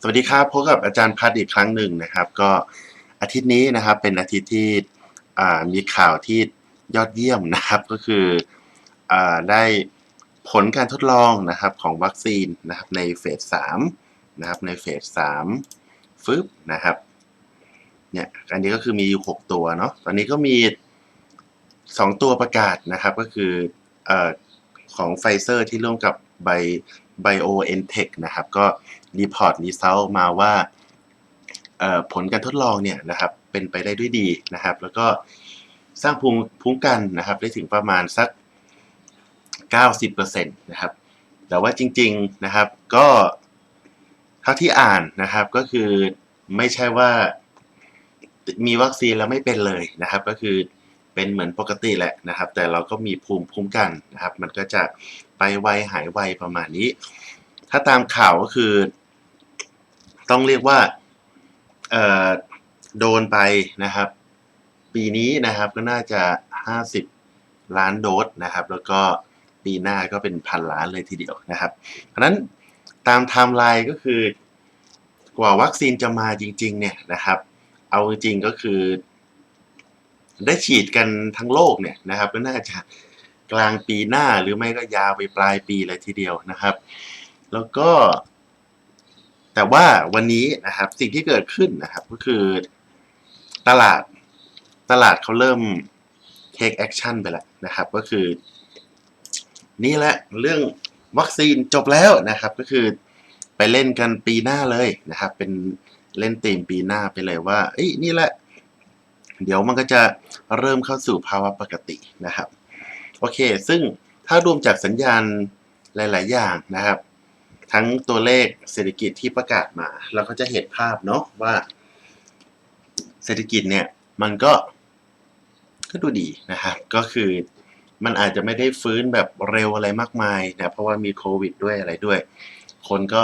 สวัสดีครับพบกับอาจารย์พัดอีกครั้งหนึ่งนะครับ ก็อาทิตย์นี้นะครับเป็นอาทิตย์ที่มีข่าวที่ยอดเยี่ยมนะครับ ก็คืออได้ผลการทดลองนะครับของวัคซีนนะครับในเฟสสามนะครับในเฟสสามฟึบนะครับเนี่ยอันนี้ก็คือมีอยู่หกตัวเนาะตอนนี้ก็มีสองตัวประกาศนะครับก็คืออของไฟเซอร์ที่ร่วมกับไบ BioNTech นะครับ ก็ รีพอร์ตรีเซลมาว่าผลการทดลองเนี่ยนะครับเป็นไปได้ด้วยดีนะครับ แล้วก็สร้างภูมิคุ้มกันนะครับได้ถึงประมาณสัก 90%นะครับแต่ว่าจริงๆนะครับก็เท่าที่อ่านนะครับก็คือไม่ใช่ว่ามีวัคซีนแล้วไม่เป็นเลยนะครับ ก็คือเป็นเหมือนปกติแหละนะครับ แต่เราก็มีภูมิคุ้มกันนะครับ มันก็จะไปไวหายไวประมาณนี้ ถ้าตามข่าวก็คือ ต้องเรียกว่าโดนไปนะครับ ปีนี้นะครับก็น่าจะ 50 ล้านโดสนะครับ แล้วก็ปีหน้าก็เป็นพันล้านเลยทีเดียวนะครับ เพราะฉะนั้นตามไทม์ไลน์ก็คือกว่าวัคซีนจะมาจริง ๆ เนี่ยนะครับ เอาจริงๆก็คือ ได้ฉีดกันทั้งโลกเนี่ยนะครับ ก็น่าจะกลางปีหน้าหรือไม่ก็ยาวไปปลายปีเลยทีเดียวนะครับ แล้วก็ แต่ว่าวันนี้นะครับสิ่งที่เกิดขึ้นนะครับก็คือตลาดตลาดเขาเริ่ม take action ไปแล้วนะครับ ก็คือ นี่แหละเรื่องวัคซีนจบแล้วนะครับ ก็คือไปเล่นกันปีหน้าเลยนะครับ เป็นเล่นตีมปีหน้าไปเลยว่าเอ้ยนี่แหละ เดี๋ยวมันก็จะเริ่มเข้าสู่ภาวะปกตินะครับ โอเค ซึ่งถ้ารวมจากสัญญาณหลาย ๆ อย่างนะครับ ทั้งตัวเลขเศรษฐกิจที่ประกาศมา เราก็จะเห็นภาพเนาะว่า เศรษฐกิจเนี่ยมันก็ก็ดูดีนะครับก็คือมันอาจจะไม่ได้ฟื้นแบบเร็วอะไรมากมายนะเพราะว่ามีโควิดด้วยอะไรด้วย คนก็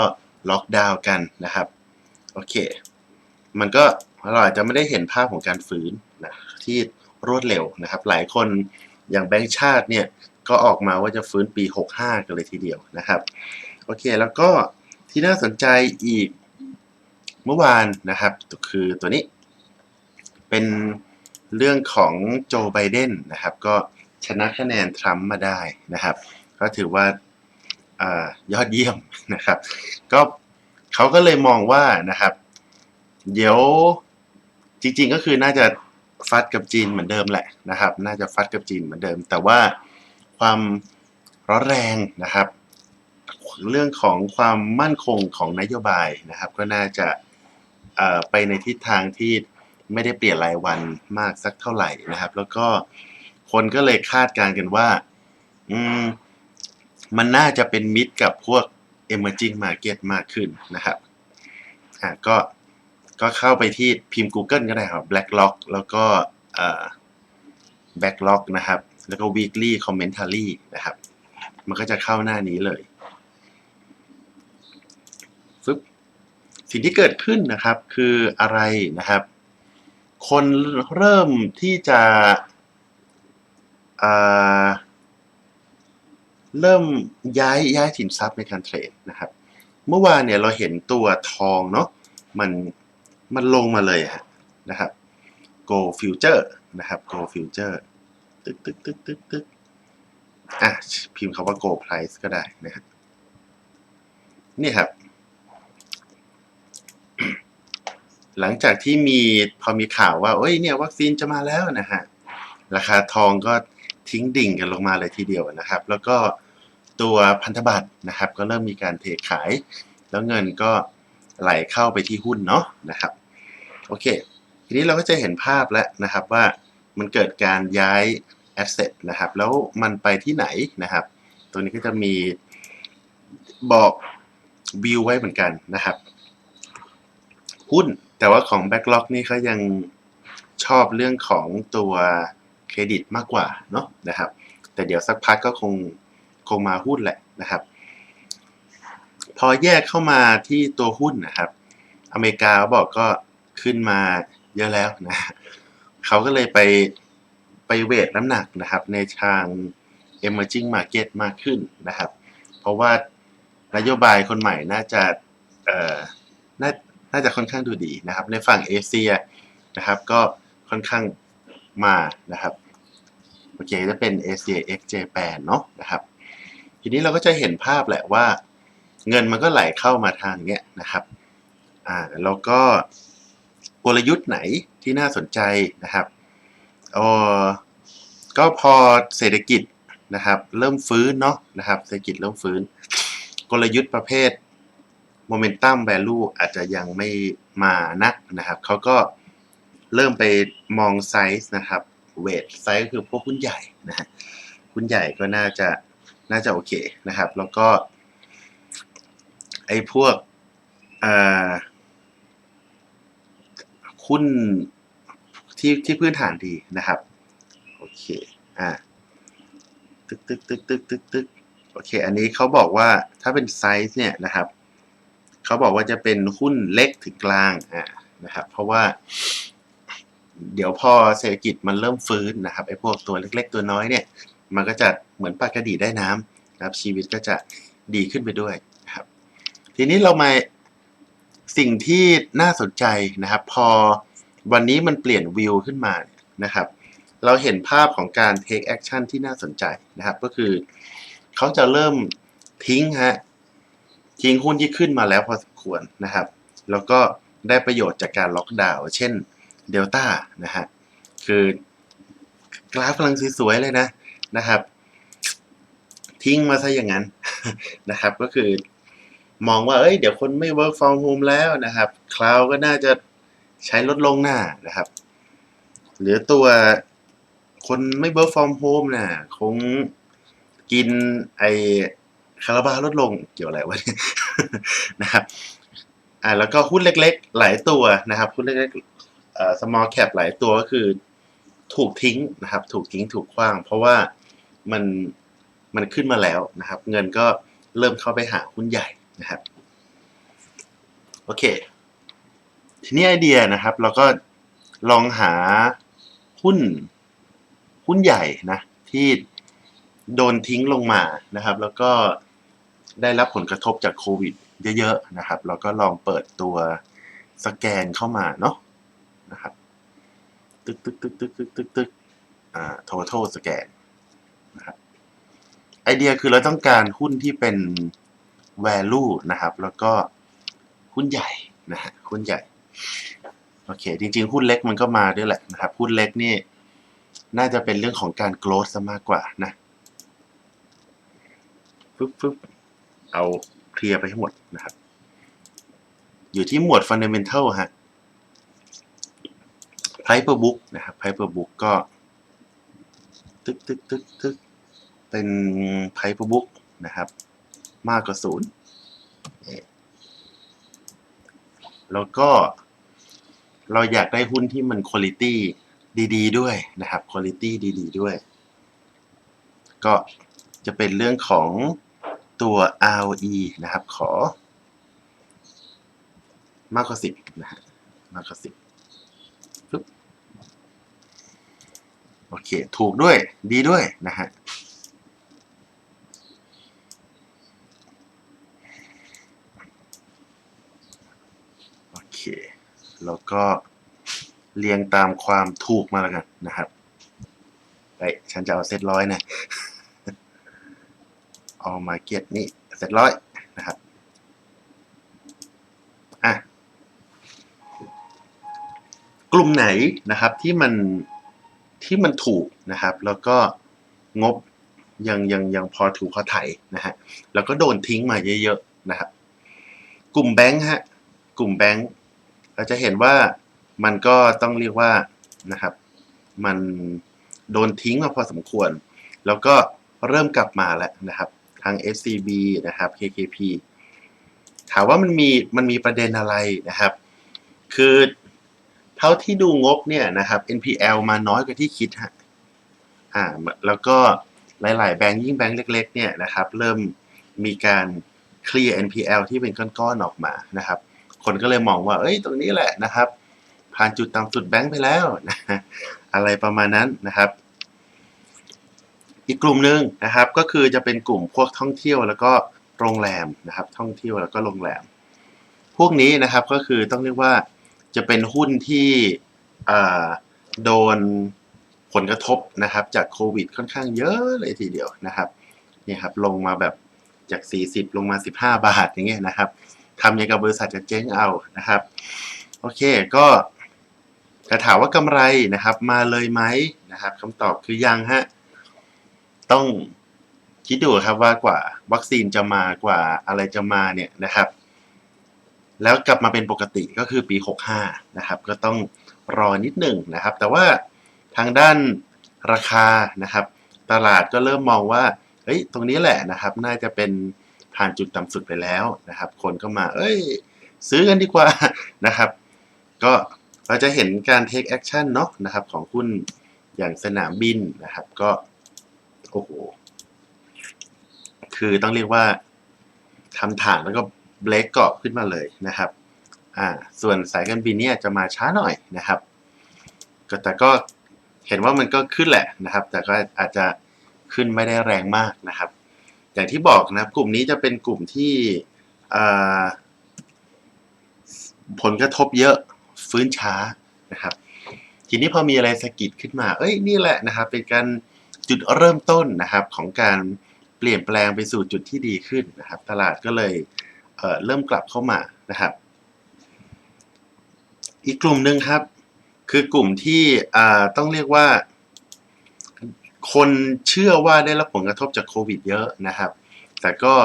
ล็อกดาวน์กันนะครับโอเค มันก็เราอาจจะไม่ได้เห็นภาพของการฟื้นนะที่รวดเร็วนะครับ หลายคนอย่างแบงก์ชาติเนี่ยก็ออกมาว่าจะฟื้นปี 65 กันเลยทีเดียวนะครับ โอเค แล้วก็ที่น่าสนใจอีกเมื่อวานนะครับคือตัวนี้ เป็นเรื่องของโจไบเดนนะครับ ก็ชนะคะแนนทรัมป์มาได้นะครับ ก็ถือว่าอยอดเยี่ยมนะครับ ก็เขาก็เลยมองว่านะครับ เดี๋ยวจริงๆก็คือน่าจะฟัดกับจีนเหมือนเดิมแหละนะครับ น่าจะฟัดกับจีนเหมือนเดิม แต่ว่าความร้อนแรงนะครับ เรื่องของความมั่นคงของนโยบายนะครับ ก็น่าจะไปในทิศทางที่ไม่ได้เปลี่ยนรายวันมากสักเท่าไหร่นะครับ แล้วก็คนก็เลยคาดการณ์กันว่า อืมมันน่าจะเป็นมิตรกับพวก emerging market มากขึ้นนะครับอ่าก็ก็เข้าไปที่พิมพ์ Google ก็ได้ครับ Blacklock แล้วก็เอ่อ Backlog นะครับ แล้วก็ weekly commentary นะครับ มันก็จะเข้าหน้านี้เลย ฟึบสิ่งที่เกิดขึ้นนะครับคืออะไรนะครับ คนเริ่มที่จะเริ่มย้ายย้ายสินทรัพย์ในการเทรดนะครับ เมื่อวานเนี่ยเราเห็นตัวทองเนาะมันมันลงมาเลยนะครับ go future นะครับ go future ตึกตึกตึกตึกตึกอะพิมพ์คำว่า go price ก็ได้นะครับนี่ครับ หลังจากที่มีพอมีข่าวว่าเอ้ยเนี่ยวัคซีนจะมาแล้วนะฮะราคาทองก็ทิ้งดิ่งกันลงมาเลยทีเดียวนะครับ แล้วก็ตัวพันธบัตรนะครับ ก็เริ่มมีการเทขาย แล้วเงินก็ไหลเข้าไปที่หุ้นเนาะนะครับโอเค ทีนี้เราก็จะเห็นภาพแล้วนะครับว่ามันเกิดการย้ายแอสเซทนะครับแล้วมันไปที่ไหนนะครับ ตัวนี้ก็จะมีบอกวิวไว้เหมือนกันนะครับ หุ้น แต่ว่าของ Backlog นี่เขายังชอบเรื่องของตัวเครดิตมากกว่าเนาะนะครับ แต่เดี๋ยวสักพักก็คงคงมาหุ้นแหละนะครับ พอแยกเข้ามาที่ตัวหุ้นนะครับ อเมริกาบอกก็ขึ้นมาเยอะแล้วนะเขาก็เลยไปไปเวทน้ำหนักนะครับ ในทาง emerging market มากขึ้นนะครับ เพราะว่านโยบายคนใหม่น่าจะเอ่อน่า น่าจะค่อนข้างดูดีนะครับ ในฝั่งเอเชียนะครับ ก็ค่อนข้างมานะครับโอเคจะเป็น Asia X Japan เนาะนะครับ ทีนี้เราก็จะเห็นภาพแหละว่า เงินมันก็ไหลเข้ามาทางเนี้ยนะครับอ่าแล้วก็กลยุทธ์ไหนที่น่าสนใจนะครับเออก็พอเศรษฐกิจนะครับ เริ่มฟื้นเนาะนะครับ เศรษฐกิจเริ่มฟื้น กลยุทธ์ประเภท Momentum Value อาจจะยังไม่มานักนะครับเขาก็เริ่มไปมองไซส์นะครับเวทไซส์ก็คือพวกหุ้นใหญ่นะฮะหุ้นใหญ่ก็น่าจะน่าจะโอเคนะครับ แล้วก็ไอ้พวกหุ้นที่ที่พื้นฐานดีนะครับ โอเคอ่าตึกตึกตึกตึกตึกตึกโอเค อันนี้เขาบอกว่าถ้าเป็นไซส์เนี่ยนะครับ เขาบอกว่าจะเป็นหุ้นเล็กถึงกลางอ่านะครับ เพราะว่า เดี๋ยวพอเศรษฐกิจมันเริ่มฟื้นนะครับไอ้พวกตัวเล็ก ๆ ตัวน้อยเนี่ย มันก็จะเหมือนปลากระดีได้น้ำนะครับ ชีวิตก็จะดีขึ้นไปด้วยครับ ทีนี้เรามาสิ่งที่น่าสนใจนะครับ พอวันนี้มันเปลี่ยนวิวขึ้นมาเนี่ยนะครับ เราเห็นภาพของการ take action ที่น่าสนใจนะครับ ก็คือเขาจะเริ่มทิ้งฮะ ทิ้งหุ้นที่ขึ้นมาแล้วพอสมควรนะครับ แล้วก็ได้ประโยชน์จากการล็อกดาวน์เช่นเดลต้านะฮะคือกราฟกำลังสวยๆเลยนะนะครับ ทิ้งมาซะอย่างนั้นนะครับ ก็คือมองว่าเอ้ยเดี๋ยวคนไม่ work from home แล้วนะครับคลาวก็น่าจะใช้ลดลงหน้านะครับหลือตัวคนไม่ work from home น่ะคงกินไอ คาราบาลดลงเกี่ยวอะไรวะเนี่ยนะครับอ่าแล้วก็หุ้นเล็กๆ หลายตัวนะครับหุ้นเล็กๆเอ่อ small cap หลายตัวก็คือถูกทิ้งนะครับ ถูกทิ้งถูกขว้าง เพราะว่ามันมันขึ้นมาแล้วนะครับ เงินก็เริ่มเข้าไปหาหุ้นใหญ่นะครับโอเค ทีนี้ไอเดียนะครับ เราก็ลองหาหุ้นหุ้นใหญ่นะ ที่โดนทิ้งลงมานะครับ แล้วก็ ได้รับผลกระทบจากโควิดเยอะๆนะครับแล้วก็ลองเปิดตัวสแกนเข้ามาเนาะนะครับตึกตึกตึกตึกตึกตึกตึกอ่า total สแกนนะครับไอเดียคือเราต้องการหุ้นที่เป็น value นะครับ แล้วก็หุ้นใหญ่นะฮะหุ้นใหญ่โอเค จริง ๆ หุ้นเล็กมันก็มาด้วยแหละนะครับ หุ้นเล็กนี่ น่าจะเป็นเรื่องของการ growth ซะมากกว่านะฟึบฟึบ เอาเคลียร์ไปให้หมดนะครับ อยู่ที่หมวด fundamental ฮะ price per book นะครับ price per book ก็ ตึกตึกตึกตึกเป็น price per book นะครับ มากกว่าศูนย์แล้วก็เราอยากได้หุ้นที่มันคุณ i t y ดีๆด้วยนะครับคุณ i t y ดีๆด้วย ก็จะเป็นเรื่องของ ตัว ROE นะครับ ขอ มากกว่าสิบนะฮะมากกว่าสิบปึ๊บโอเค ถูกด้วย ดีด้วยนะฮะโอเค แล้วก็เรียงตามความถูกมาแล้วกันนะครับ ไป ฉันจะเอาเซตร้อยนะ เอามาเก็ตนี่เซตร้อยนะครับอะกลุ่มไหนนะครับที่มันที่มันถูกนะครับ แล้วก็งบยังยังยังพอถูกพอไถนะฮะแล้วก็โดนทิ้งมาเยอะๆนะครับ กลุ่มแบงค์ฮะกลุ่มแบงค์เราจะเห็นว่ามันก็ต้องเรียกว่านะครับ มันโดนทิ้งมาพอสมควร แล้วก็เริ่มกลับมาแล้วนะครับ ทาง SCB นะครับ KKP ถามว่ามันมีมันมีประเด็นอะไรนะครับ คือเท่าที่ดูงบเนี่ยนะครับ NPL มาน้อยกว่าที่คิดฮะอ่าแล้วก็หลาย ๆ แบงค์ยิ่งแบงค์เล็ก ๆ เนี่ยนะครับ เริ่มมีการเคลียร์ NPL ที่เป็นก้อน ๆ ออกมานะครับ คนก็เลยมองว่า เอ้ย ตรงนี้แหละนะครับ ผ่านจุดต่ำสุดแบงค์ไปแล้วนะ อะไรประมาณนั้นนะครับ อีกกลุ่มหนึ่งนะครับ ก็คือจะเป็นกลุ่มพวกท่องเที่ยวแล้วก็โรงแรมนะครับ ท่องเที่ยวแล้วก็โรงแรม พวกนี้นะครับก็คือต้องเรียกว่าจะเป็นหุ้นที่โดนผลกระทบนะครับจากโควิดค่อนข้างเยอะเลยทีเดียวนะครับนี่ครับลงมาแบบจาก 40 ลงมา 15 บาทอย่างเงี้ยนะครับทำอย่างกับบริษัทจะเจ๊งเอานะครับ โอเคก็จะถามว่ากำไรนะครับ มาเลยไหมนะครับคำตอบคือยังฮะ ต้องคิดดูครับว่ากว่าวัคซีนจะมากว่าอะไรจะมาเนี่ยนะครับ แล้วกลับมาเป็นปกติก็คือปี 65 นะครับ ก็ต้องรอนิดหนึ่งนะครับ แต่ว่าทางด้านราคานะครับ ตลาดก็เริ่มมองว่าเฮ้ยตรงนี้แหละนะครับ น่าจะเป็นผ่านจุดต่ำสุดไปแล้วนะครับ คนก็มา เอ้ย ซื้อกันดีกว่านะครับ ก็เราจะเห็นการ take action เนาะนะครับ ของหุ้นอย่างสนามบินนะครับ ก็ โอ้โห คือต้องเรียกว่าทำฐานแล้วก็เบรกเกาะขึ้นมาเลยนะครับ อ่า ส่วนสายการบินเนี่ยจะมาช้าหน่อยนะครับ ก็แต่ก็เห็นว่ามันก็ขึ้นแหละนะครับ แต่ก็อาจจะขึ้นไม่ได้แรงมากนะครับ อย่างที่บอกนะครับกลุ่มนี้จะเป็นกลุ่มที่ผลกระทบเยอะฟื้นช้านะครับ ทีนี้พอมีอะไรสะกิดขึ้นมา เอ้ยนี่แหละนะครับ เป็นการ จุดเริ่มต้นนะครับของการเปลี่ยนแปลงไปสู่จุดที่ดีขึ้นนะครับ ตลาดก็เลยเเริ่มกลับเข้ามานะครับ อีกกลุ่มหนึ่งครับ คือกลุ่มที่ต้องเรียกว่า คนเชื่อว่าได้รับผลกระทบจากโควิดเยอะนะครับ แต่ก็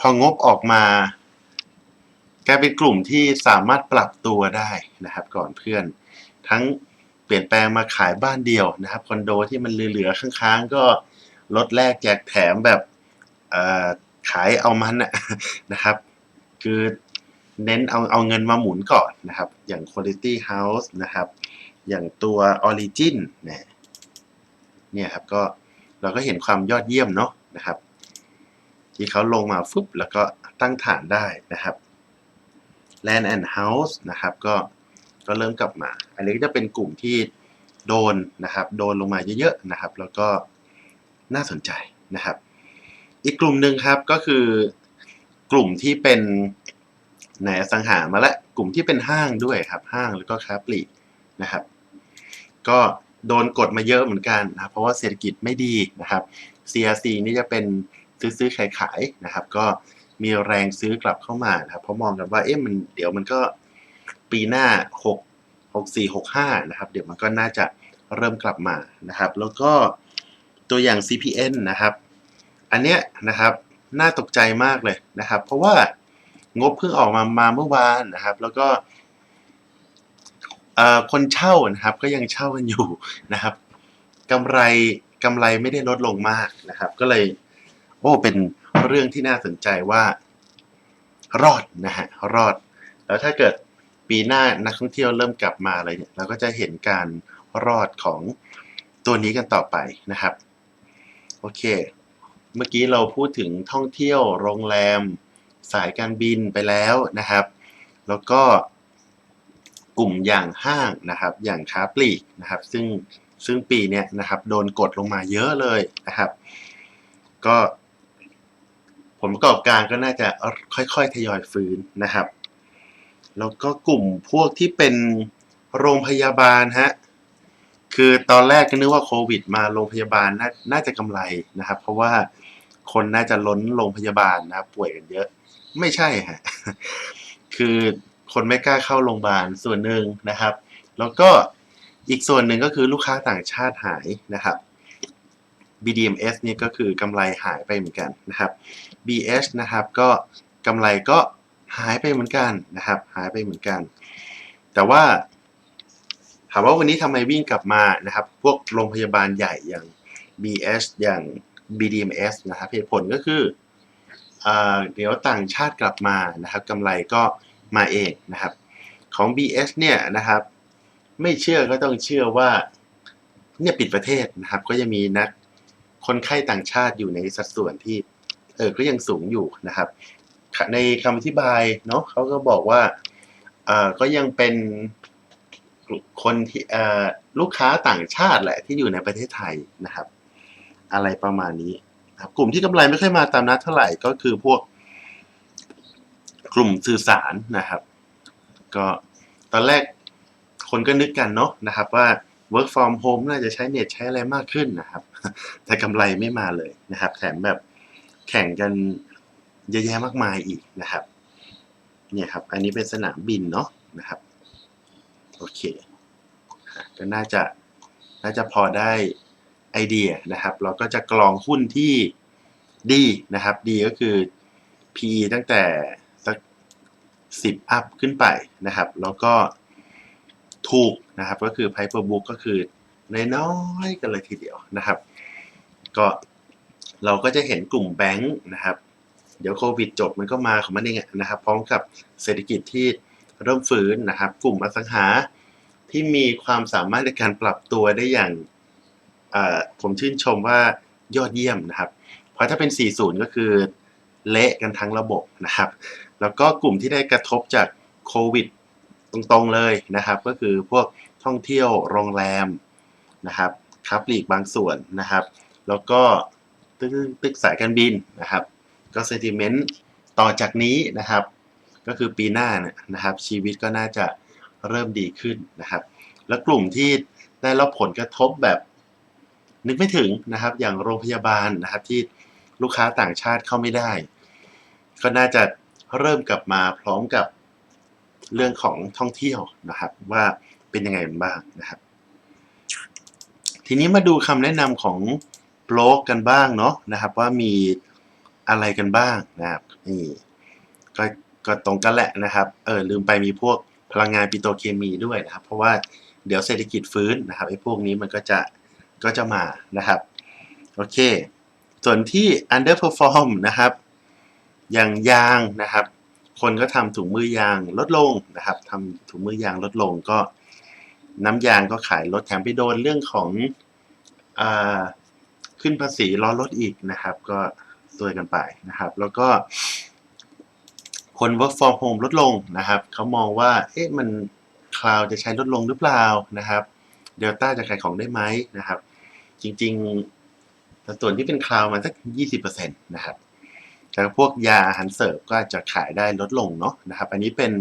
พองบออกมากลายเป็นกลุ่มที่สามารถปรับตัวได้นะครับ ก่อนเพื่อนทั้ง ปลี่ยนแปลงมาขายบ้านเดียวนะครับคอนโดที่มันเหลือๆข้างๆ ก็ลดแลกแจกแถมแบบขายเอามันนะนะครับ คือเน้นเอาเอาเงินมาหมุนก่อนนะครับ อย่าง Quality House นะครับ อย่างตัว Origin เนี่ยเนี่ยครับก็เราก็เห็นความยอดเยี่ยมเนาะนะครับ ที่เขาลงมาฟึบแล้วก็ตั้งฐานได้นะครับ Land and House นะครับก็ ก็เริ่มกลับมา อันนี้ก็จะเป็นกลุ่มที่โดนนะครับ โดนลงมาเยอะๆนะครับ แล้วก็น่าสนใจนะครับ อีกกลุ่มหนึ่งครับก็คือกลุ่มที่เป็นในอสังหามาและกลุ่มที่เป็นห้างด้วยครับ ห้างแล้วก็ค้าปลีกนะครับ ก็โดนกดมาเยอะเหมือนกันนะครับเพราะว่าเศรษฐกิจไม่ดีนะครับ CRC นี่จะเป็นซื้อซื้อขายขายๆนะครับ ก็มีแรงซื้อกลับเข้ามานะครับเพราะมองกันว่าเอ๊ะมันเดี๋ยวมันก็ ปีหน้า 6 6 4 6 5 นะครับ เดี๋ยวมันก็น่าจะเริ่มกลับมานะครับ แล้วก็ตัวอย่าง CPN นะครับ อันเนี้ยนะครับน่าตกใจมากเลยนะครับ เพราะว่างบเพิ่งออกมามาเมื่อวานนะครับ แล้วก็คนเช่านะครับ ก็ยังเช่ากันอยู่นะครับกำไรกำไรไม่ได้ลดลงมากนะครับ ก็เลยโอ้เป็นเรื่องที่น่าสนใจว่ารอดนะฮะรอด แล้วถ้าเกิด ปีหน้านักท่องเที่ยวเริ่มกลับมาอะไรเนี่ยเราก็จะเห็นการรอดของตัวนี้กันต่อไปนะครับ โอเค เมื่อกี้เราพูดถึงท่องเที่ยว โรงแรม สายการบินไปแล้วนะครับ แล้วก็กลุ่มอย่างห้างนะครับ อย่างค้าปลีกนะครับ ซึ่งซึ่งปีเนี้ยนะครับโดนกดลงมาเยอะเลยนะครับ ก็ผลประกอบการก็น่าจะค่อยๆ ทยอยฟื้นนะครับ แล้วก็กลุ่มพวกที่เป็นโรงพยาบาลฮะ คือตอนแรกก็นึกว่าโควิด มาโรงพยาบาลนน่าจะกำไรนะครับ เพราะว่าคนน่าจะล้นโรงพยาบาลนะป่วยกันเยอะ ไม่ใช่ฮะ คือคนไม่กล้าเข้าโรงพยาบาลส่วนหนึ่งนะครับ แล้วก็อีกส่วนหนึ่งก็คือลูกค้าต่างชาติหายนะครับ BDMs เนี่ยก็คือกำไรหายไปเหมือนกันนะครับ BH นะครับก็กำไรก็ หายไปเหมือนกันนะครับ หายไปเหมือนกัน แต่ว่า ถามว่าวันนี้ทำไมวิ่งกลับมานะครับ พวกโรงพยาบาลใหญ่อย่าง BH อย่าง BDMs นะครับเหตุผลก็คืออเดี๋ยวต่างชาติกลับมานะครับกำไรก็มาเองนะครับ ของ BH เนี่ยนะครับ ไม่เชื่อก็ต้องเชื่อว่าเนี่ยปิดประเทศนะครับ ก็ยังมีนักคนไข้ต่างชาติอยู่ในสัดส่วนที่เออก็ยังสูงอยู่นะครับ ในคำอธิบายเนาะเขาก็บอกว่าอ่อก็ยังเป็นคนที่อ่อลูกค้าต่างชาติแหละที่อยู่ในประเทศไทยนะครับ อะไรประมาณนี้ครับกลุ่มที่กำไรไม่ค่อยมาตามนัดเท่าไหร่ก็คือพวกกลุ่มสื่อสารนะครับ ก็ตอนแรกคนก็นึกกันเนาะนะครับว่า work from home น่าจะใช้เน็ตใช้อะไรมากขึ้นนะครับ แต่กำไรไม่มาเลยนะครับ แถมแบบแข่งกัน เยอะแยะมากมายอีกนะครับ เนี่ยครับ อันนี้เป็นสนามบินเนาะนะครับ โอเค ก็น่าจะน่าจะพอได้ไอเดียนะครับ เราก็จะกรองหุ้นที่ดีนะครับ ดีก็คือ PE ตั้งแต่สักสิบอัพขึ้นไปนะครับ แล้วก็ถูกนะครับ ก็คือ Price per book ก็คือน้อยๆกันเลยทีเดียวนะครับ ก็เราก็จะเห็นกลุ่มแบงค์นะครับ เดี๋ยวโควิดจบมันก็มาของมันเองนะครับ พร้อมกับเศรษฐกิจที่เริ่มฟื้นนะครับ กลุ่มอสังหาที่มีความสามารถในการปรับตัวได้อย่างผมชื่นชมว่ายอดเยี่ยมนะครับ เพราะถ้าเป็น 40 ก็คือเละกันทั้งระบบนะครับ แล้วก็กลุ่มที่ได้กระทบจากโควิดตรงๆเลยนะครับ ก็คือพวกท่องเที่ยวโรงแรมนะครับค้าปลีกบางส่วนนะครับ แล้วก็ตึกตึกสายการบินนะครับ ก็เซติเมนต์ต่อจากนี้นะครับ ก็คือปีหน้าเนี่ยนะครับ ชีวิตก็น่าจะเริ่มดีขึ้นนะครับ แล้วกลุ่มที่ได้รับผลกระทบแบบนึกไม่ถึงนะครับ อย่างโรงพยาบาลนะครับที่ลูกค้าต่างชาติเข้าไม่ได้ ก็น่าจะเริ่มกลับมาพร้อมกับเรื่องของท่องเที่ยวนะครับ ว่าเป็นยังไงบ้างนะครับ ทีนี้มาดูคำแนะนำของโบล็อกกันบ้างเนาะนะครับ ว่ามี อะไรกันบ้างนะครับนี่ก็ก็ตรงกันแหละนะครับเออลืมไปมีพวกพลังงานปิโตรเคมีด้วยนะครับ เพราะว่าเดี๋ยวเศรษฐกิจฟื้นนะครับไอ้พวกนี้มันก็จะก็จะมานะครับโอเค ส่วนที่ underperform นะครับ อย่างยางนะครับ คนก็ทำถุงมือยางลดลงนะครับทำถุงมือยางลดลงก็น้ำยางก็ขายลดแถมไปโดนเรื่องของอขึ้นภาษีล้อรถอีกนะครับ ก็ ตัวยกันไปนะครับ แล้วก็ คน work from home ลดลงนะครับเขามองว่าเอ๊ะมันคลาวจะใช้ลดลงหรือเปล่านะครับเดลต้าจะขายของได้ไหมนะครับ จริงๆสัดส่วนที่เป็นคลาวมันสัก 20%นะครับแต่พวกยาอาหารเสริมก็จะขายได้ลดลงเนาะนะครับ อันนี้เป็น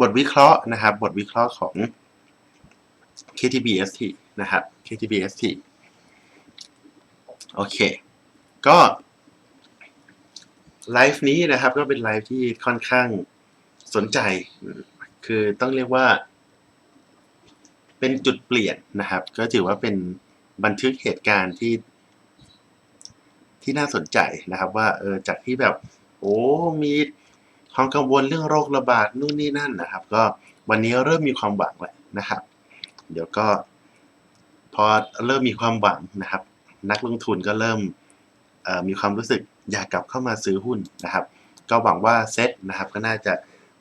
บทวิเคราะห์นะครับ บทวิเคราะห์ของ KTBST นะครับ KTBST โอเค ก็ไลฟ์นี้นะครับก็เป็นไลฟ์ที่ค่อนข้างสนใจ คือต้องเรียกว่า เป็นจุดเปลี่ยนนะครับ ก็ถือว่าเป็นบันทึกเหตุการณ์ที่ ที่น่าสนใจนะครับ ว่าเออจากที่แบบโอ้มีความกังวลเรื่องโรคระบาดนู่นนี่นั่นนะครับ ก็วันนี้เริ่มมีความหวังแล้วนะครับ เดี๋ยวก็พอเริ่มมีความหวังนะครับ นักลงทุนก็เริ่ม มีความรู้สึกอยากกลับเข้ามาซื้อหุ้นนะครับ ก็หวังว่าเซ็ตนะครับก็น่าจะ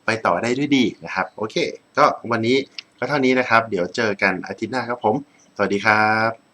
ไปต่อได้ด้วยดีนะครับ โอเค ก็วันนี้ก็เท่านี้นะครับ เดี๋ยวเจอกันอาทิตย์หน้าครับผม สวัสดีครับ